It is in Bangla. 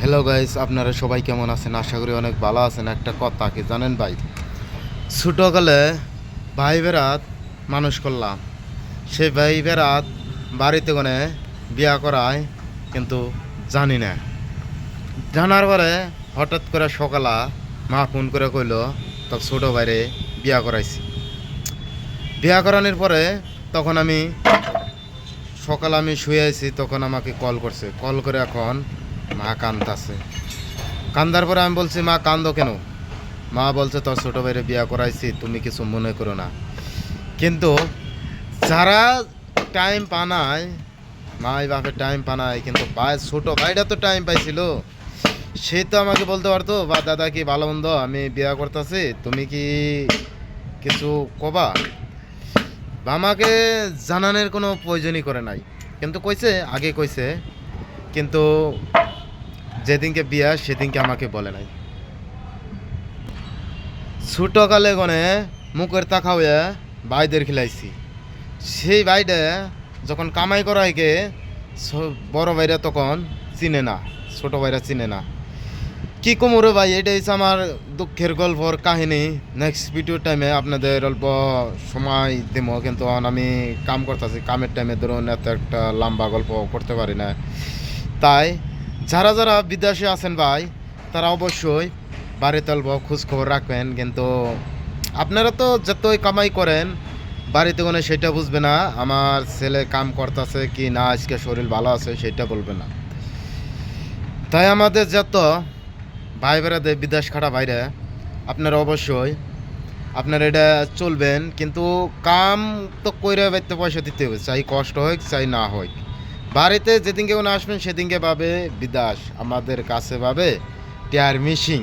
হ্যালো গাইস আপনারা সবাই কেমন আছেন? আশা করি অনেক ভালো আছেন। একটা কথা কি জানেন ভাই? ছোটোকালে ভাই বেড়াত মানুষ করলাম। সেই ভাই বেড়াত বাড়িতে কোনে বিয়া করায় কিন্তু জানি না। জানার পরে হঠাৎ করে সকালা মা ফোন করে কইল, তোর ছোটো ভাইরে বিয়া করাইছি। বিয়া করানোর পরে তখন আমি সকালে আমি শুয়ে আছি তখন আমাকে কল করছে। কল করে এখন মা কান্দাছে। কান্দার পরে আমি বলছি, মা, কান্দো কেন? মা বলছে, তোর ছোটো ভাইরে বিয়া করাইছি, তুমি কিছু মনে করো না। কিন্তু যারা টাইম পানায়, মাই বাপের টাইম পানায়, কিন্তু ভাই, ছোটো ভাইটা তো টাইম পাইছিল। সে তো আমাকে বলতে পারতো, বা, দাদা কি ভালো মন্দ? আমি বিয়া করতেছি, তুমি কি কিছু কবা? আমাকে জানানোর কোনো প্রয়োজনই করে নাই। কিন্তু কইছে, আগে কইছে, কিন্তু যেদিনকে বিয়া, সেদিনকে আমাকে বলে নাই। ছোটকালে গনে মুখের তাকা হয়ে ভাইদের খিলাইছি। সেই ভাইটা যখন কামাই করা হয়কে বড় ভাইরা তখন চিনে না, ছোট ভাইরা চিনে না। কি কমরে ভাই এটা হচ্ছে আমার দুঃখের গল্পর কাহিনী। নেক্সট ভিডিও টাইমে আপনাদের অল্প সময় দেবো কিন্তু আমি কাম করতেছি। কামের টাইমে ধরুন, এত একটা লম্বা গল্প করতে পারি না। তাই যারা যারা বিদেশে আছেন ভাই, তারা অবশ্যই বাড়িতে অল্প খোঁজখবর রাখবেন। কিন্তু আপনারা তো যতই কামাই করেন, বাড়িতে কোনো সেটা বুঝবে না, আমার ছেলে কাম করতেছে কি না, আজকে শরীর ভালো আছে, সেটা বলবে না। তাই আমাদের যত ভাই বেড়াদের বিদেশ খাটা বাইরে, আপনারা অবশ্যই আপনারা এটা চলবেন। কিন্তু কাম তো কইরে বাইতে পয়সা দিতে হবে, চাই কষ্ট হোক, চাই না হোক। বাড়িতে যেদিনকে উনি আসবেন সেদিনকে পাবে বিদাস আমাদের কাছে পাবে টিয়ার মিশিং।